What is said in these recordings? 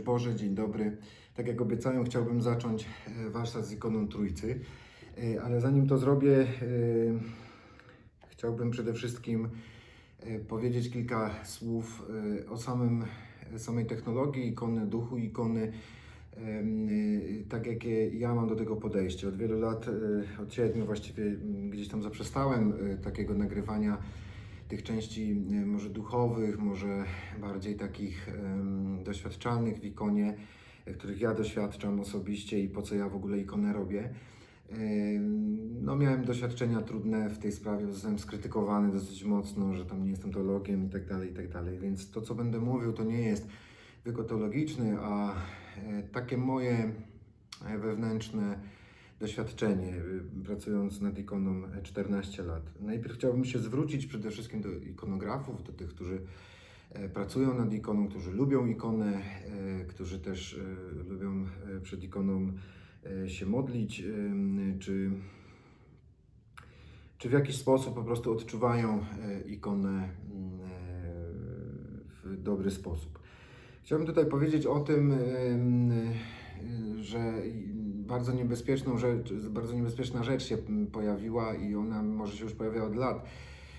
Szczęść Boże, dzień dobry. Tak jak obiecałem, chciałbym zacząć e, warsztat z ikoną Trójcy, E, ale zanim to zrobię, e, chciałbym przede wszystkim powiedzieć kilka słów o samym, samej technologii ikony, duchu ikony, tak jakie ja mam do tego podejście. Od wielu lat, od siedmiu właściwie gdzieś tam zaprzestałem takiego nagrywania tych części e, może duchowych, może bardziej takich doświadczalnych w ikonie, e, których ja doświadczam osobiście i po co ja w ogóle ikonę robię. No, miałem doświadczenia trudne w tej sprawie, zostałem skrytykowany dosyć mocno, że tam nie jestem teologiem i tak dalej, i tak dalej. Więc to, co będę mówił, to nie jest wykład teologiczny, a e, takie moje e, wewnętrzne doświadczenie, y, pracując nad ikoną e, 14 lat. Najpierw chciałbym się zwrócić przede wszystkim do ikonografów, do tych, którzy e, pracują nad ikoną, którzy lubią ikonę, e, którzy też e, lubią przed ikoną się modlić, czy, czy w jakiś sposób po prostu odczuwają ikonę mm, w dobry sposób. Chciałbym tutaj powiedzieć o tym, że bardzo niebezpieczną rzecz, bardzo niebezpieczna rzecz się pojawiła i ona może się już pojawia od lat.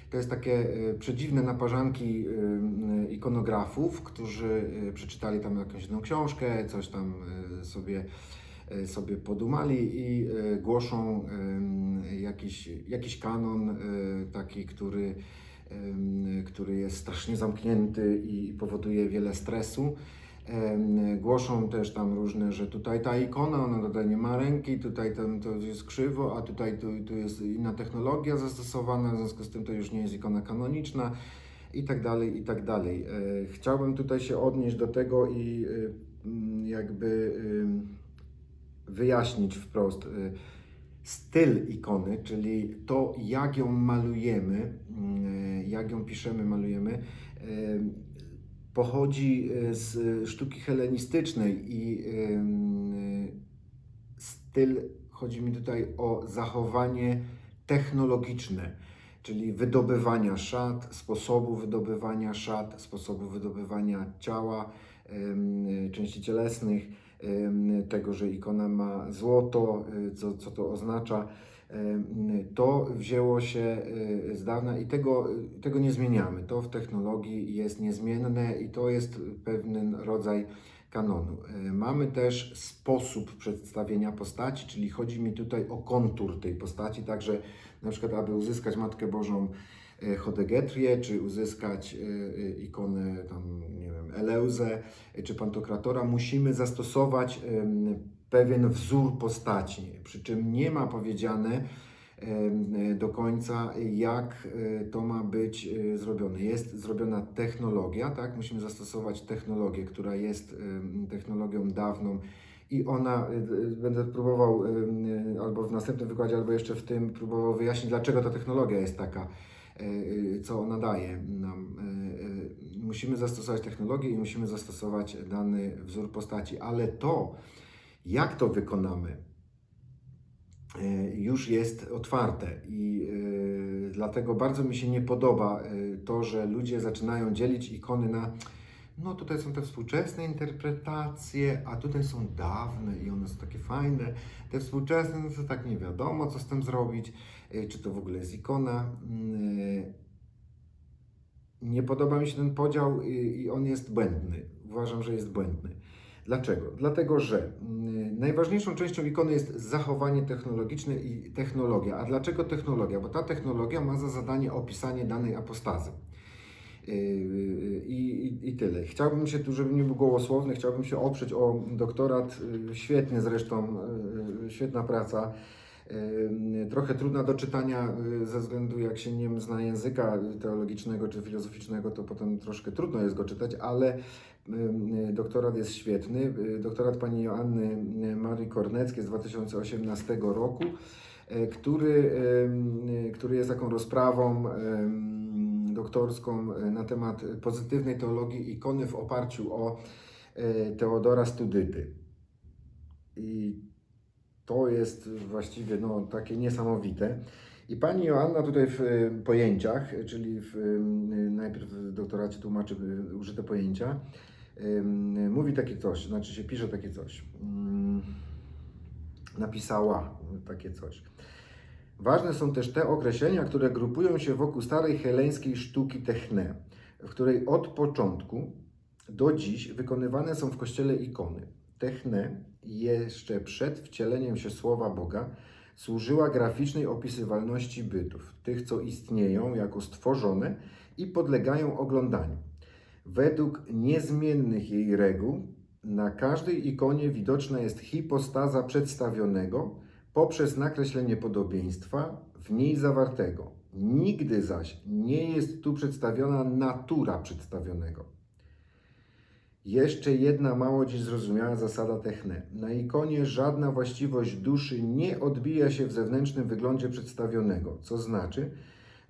To jest takie e, przedziwne naparzanki e, ikonografów, którzy e, przeczytali tam jakąś jedną książkę, coś tam sobie, sobie podumali i głoszą jakiś, jakiś kanon taki, który, który jest strasznie zamknięty i powoduje wiele stresu. Głoszą też tam różne, że tutaj ta ikona, ona tutaj nie ma ręki, tutaj tam to jest krzywo, a tutaj tu, tu jest inna technologia zastosowana, w związku z tym to już nie jest ikona kanoniczna i tak dalej, i tak dalej. E, Chciałbym tutaj się odnieść do tego i y, mm, jakby y, wyjaśnić wprost styl ikony, czyli to jak ją malujemy, y, jak ją piszemy, malujemy, pochodzi e, z sztuki helenistycznej i em, styl, chodzi mi tutaj o zachowanie technologiczne, czyli wydobywania szat, sposobu wydobywania szat, sposobu wydobywania ciała, części cielesnych, tego, że ikona ma złoto, co, co to oznacza. To wzięło się y, z dawna i tego, tego nie zmieniamy. To w technologii jest niezmienne i to jest pewien rodzaj kanonu. Y, Mamy też sposób przedstawienia postaci, czyli chodzi mi tutaj o kontur tej postaci, także na przykład, aby uzyskać Matkę Bożą y, Chodegetrię, czy uzyskać y, y, ikonę tam, nie wiem, Eleuzę, y, czy Pantokratora, musimy zastosować pewien wzór postaci, przy czym nie ma powiedziane do końca, jak e, to ma być e, zrobione. Jest zrobiona technologia, tak? Musimy zastosować technologię, która jest technologią dawną i ona, e, będę próbował albo w następnym wykładzie, albo jeszcze w tym próbował wyjaśnić, dlaczego ta technologia jest taka, co ona daje nam. Musimy zastosować technologię i musimy zastosować dany wzór postaci, ale to, jak to wykonamy, e, już jest otwarte i e, dlatego bardzo mi się nie podoba e, to, że ludzie zaczynają dzielić ikony na no tutaj są te współczesne interpretacje, a tutaj są dawne i one są takie fajne. Te współczesne, no to tak nie wiadomo, co z tym zrobić, czy to w ogóle jest ikona. Mm, Nie podoba mi się ten podział i on jest błędny. Uważam, że jest błędny. Dlaczego? Dlatego, że mm, najważniejszą częścią ikony jest zachowanie technologiczne i technologia. A dlaczego technologia? Bo ta technologia ma za zadanie opisanie danej apostazy. Yy, I, i, I tyle. Chciałbym się tu, żeby nie był gołosłowny, chciałbym się oprzeć o doktorat, yy, świetny zresztą, yy, świetna praca, yy, trochę trudna do czytania yy, ze względu jak się nie zna języka teologicznego czy filozoficznego, to potem troszkę trudno jest go czytać, ale yy, doktorat jest świetny. Yy, Doktorat pani Joanny yy, Marii Korneckiej z 2018 roku, który, który jest taką rozprawą yy, doktorską na temat pozytywnej teologii ikony w oparciu o Teodora Studyty. I to jest właściwie no, takie niesamowite. I pani Joanna tutaj w pojęciach, czyli w, najpierw w doktoracie tłumaczy użyte pojęcia, mówi takie coś, znaczy się pisze takie coś. Napisała takie coś. Ważne są też te określenia, które grupują się wokół starej heleńskiej sztuki techne, w której od początku do dziś wykonywane są w kościele ikony. Techne, jeszcze przed wcieleniem się słowa Boga, służyła graficznej opisywalności bytów, tych co istnieją jako stworzone i podlegają oglądaniu. Według niezmiennych jej reguł, na każdej ikonie widoczna jest hipostaza przedstawionego poprzez nakreślenie podobieństwa w niej zawartego. Nigdy zaś nie jest tu przedstawiona natura przedstawionego. Jeszcze jedna mało dziś zrozumiała zasada techne. Na ikonie żadna właściwość duszy nie odbija się w zewnętrznym wyglądzie przedstawionego, co znaczy,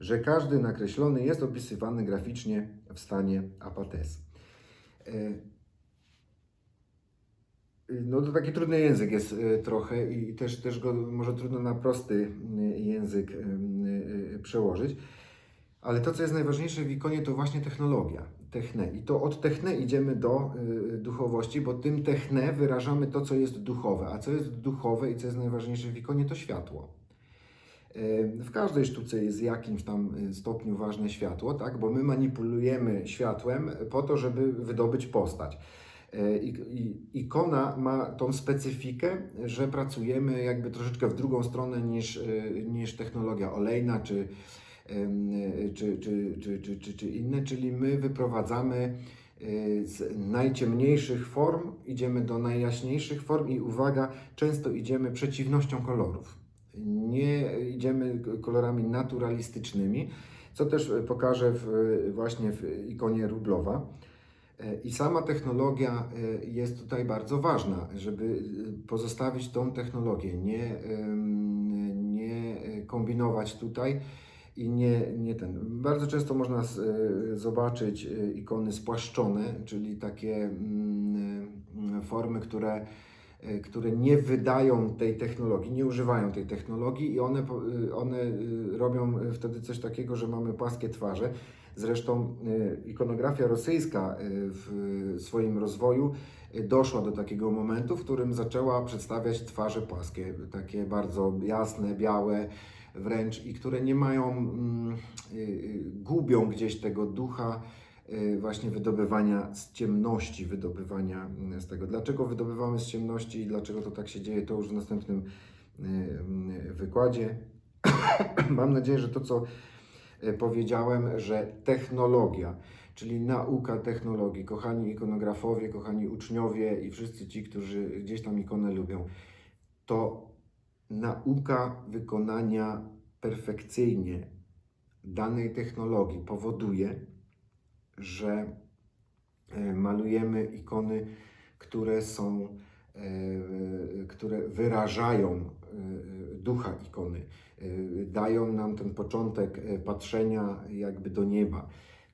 że każdy nakreślony jest opisywany graficznie w stanie apates. E, No to taki trudny język jest e, trochę i też, też go może trudno na prosty e, język przełożyć. Ale to, co jest najważniejsze w ikonie, to właśnie technologia, techne. I to od techne idziemy do duchowości, bo tym techne wyrażamy to, co jest duchowe. A co jest duchowe i co jest najważniejsze w ikonie, to światło. Y, W każdej sztuce jest w jakimś tam y, stopniu ważne światło, tak? bo my manipulujemy światłem po to, żeby wydobyć postać. Y, I, ikona ma tą specyfikę, że pracujemy jakby troszeczkę w drugą stronę niż, y, niż technologia olejna czy, czy, czy, czy, czy, czy, czy inne, czyli my wyprowadzamy y, z najciemniejszych form, idziemy do najjaśniejszych form i uwaga, często idziemy przeciwnością kolorów. Nie idziemy kolorami naturalistycznymi, co też e, pokażę w, właśnie w ikonie Rublowa. E, I sama technologia e, jest tutaj bardzo ważna, żeby e, pozostawić tą technologię, nie, nie e, kombinować tutaj i nie, nie ten. Bardzo często można e, zobaczyć e, ikony spłaszczone, czyli takie mm, e, formy, które, e, które nie wydają tej technologii, nie używają tej technologii i one, e, one e, robią wtedy coś takiego, że mamy płaskie twarze. Zresztą ikonografia rosyjska w swoim rozwoju doszła do takiego momentu, w którym zaczęła przedstawiać twarze płaskie, takie bardzo jasne, białe wręcz i które nie mają, mm, y, y, gubią gdzieś tego ducha y, właśnie wydobywania z ciemności, wydobywania mm, z tego. Dlaczego wydobywamy z ciemności i dlaczego to tak się dzieje, to już w następnym y, y, wykładzie. Mam nadzieję, że to, co y, powiedziałem, że technologia, czyli nauka technologii, kochani ikonografowie, kochani uczniowie i wszyscy ci, którzy gdzieś tam ikonę lubią, to nauka wykonania perfekcyjnie danej technologii powoduje, że e, malujemy ikony, które są, e, które wyrażają e, ducha ikony, e, dają nam ten początek e, patrzenia jakby do nieba.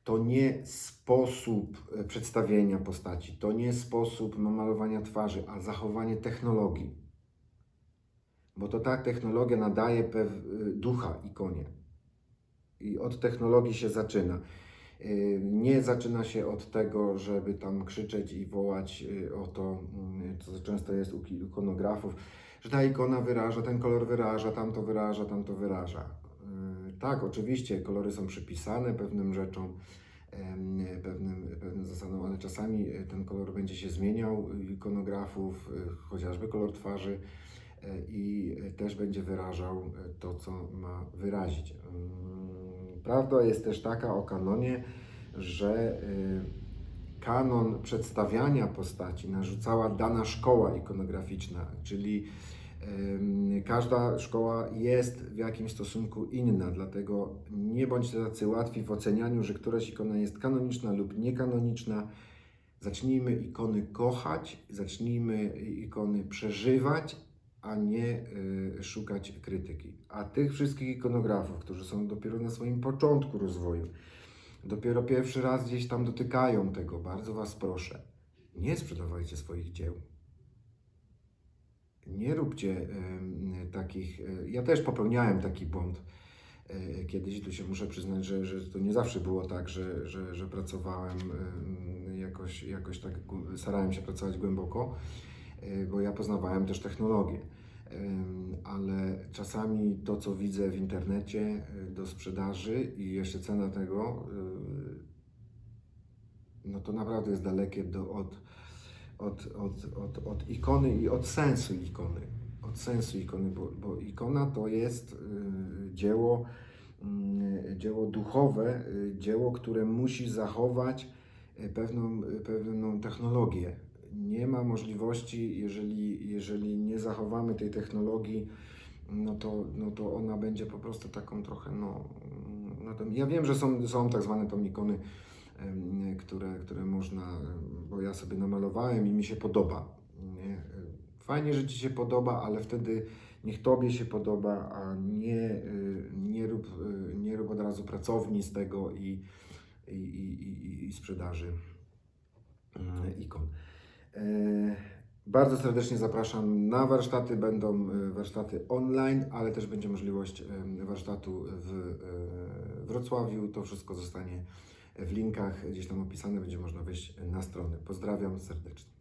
To nie sposób e, przedstawienia postaci, to nie sposób malowania twarzy, a zachowanie technologii. Bo to tak technologia nadaje pew, ducha ikonie. I od technologii się zaczyna. Y, Nie zaczyna się od tego, żeby tam krzyczeć i wołać y, o to, mm, co często jest u ikonografów, że ta ikona wyraża, ten kolor wyraża, tamto wyraża, tamto wyraża. Y, Tak, oczywiście kolory są przypisane pewnym rzeczom, pewnym, pewnym zasadom, ale czasami ten kolor będzie się zmieniał ikonografów, chociażby kolor twarzy i też będzie wyrażał to, co ma wyrazić. Prawda jest też taka o kanonie, że y, kanon przedstawiania postaci narzucała dana szkoła ikonograficzna, czyli każda szkoła jest w jakimś stosunku inna, dlatego nie bądźcie tacy łatwi w ocenianiu, że któraś ikona jest kanoniczna lub niekanoniczna. Zacznijmy ikony kochać, zacznijmy ikony przeżywać, a nie y, szukać krytyki. A tych wszystkich ikonografów, którzy są dopiero na swoim początku rozwoju, dopiero pierwszy raz gdzieś tam dotykają tego, bardzo Was proszę, nie sprzedawajcie swoich dzieł. Nie róbcie em, takich. e, Ja też popełniałem taki błąd e, kiedyś. Tu się muszę przyznać, że, że to nie zawsze było tak, że, że, że pracowałem em, jakoś, jakoś tak, starałem się pracować głęboko, bo ja poznawałem też technologię. Ale czasami to, co widzę w internecie e, do sprzedaży i jeszcze cena tego, e, no to naprawdę jest dalekie do, od, od, od, od, od ikony i od sensu ikony. Od sensu ikony, bo, bo ikona to jest y, dzieło, y, dzieło duchowe, y, dzieło, które musi zachować y, pewną, y, pewną technologię. Nie ma możliwości, jeżeli, jeżeli nie zachowamy tej technologii, no to, no to ona będzie po prostu taką trochę, no, no to, ja wiem, że są, są tak zwane tam ikony, które, które można, bo ja sobie namalowałem i mi się podoba. Nie? Fajnie, że Ci się podoba, ale wtedy niech Tobie się podoba, a nie, y, nie, rób, y, nie rób od razu pracowni z tego i, i, i, i, i sprzedaży mm, ikon. E, Bardzo serdecznie zapraszam na warsztaty. Będą e, warsztaty online, ale też będzie możliwość warsztatu w e, Wrocławiu. To wszystko zostanie w linkach gdzieś tam opisane. Będzie można wejść na stronę. Pozdrawiam serdecznie.